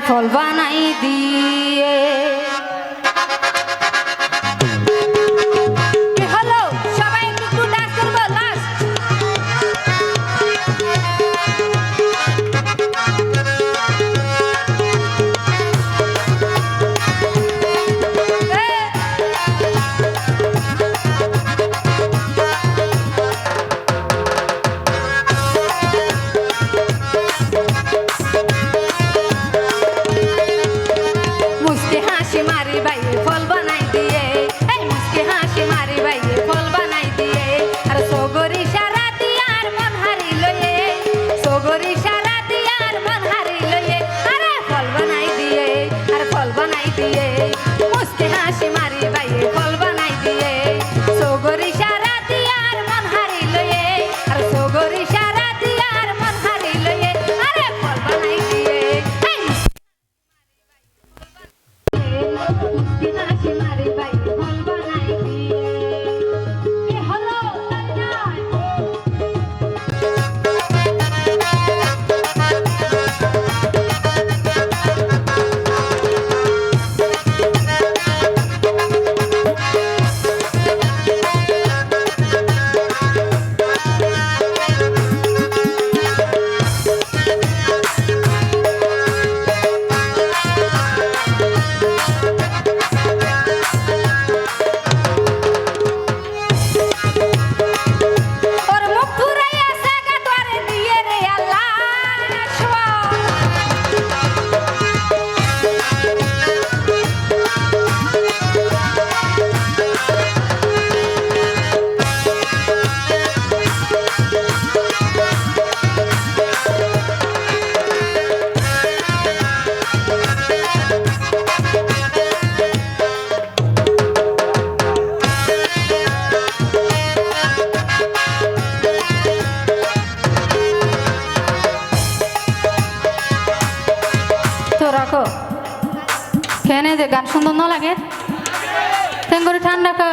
ফল বানাই দিয়ে। বাইয়ে ফল বানাই দিয়ে। আর সগরি সারা দিয়ার মন হারি লয়ে সগরি সারা দিয়ার মন হারি লয়ে আরে ফল বানাই দিয়ে, আর ফল বানাই দিয়ে। তো রাখো। কেন যে গান সুন্দর না লাগে? তেমন করে ঠান্ডা খা।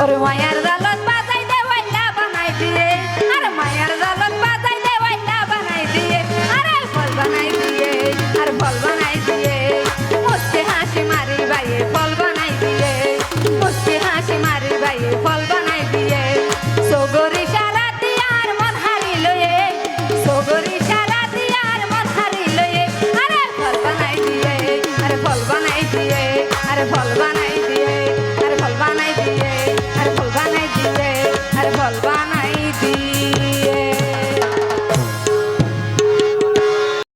Or do I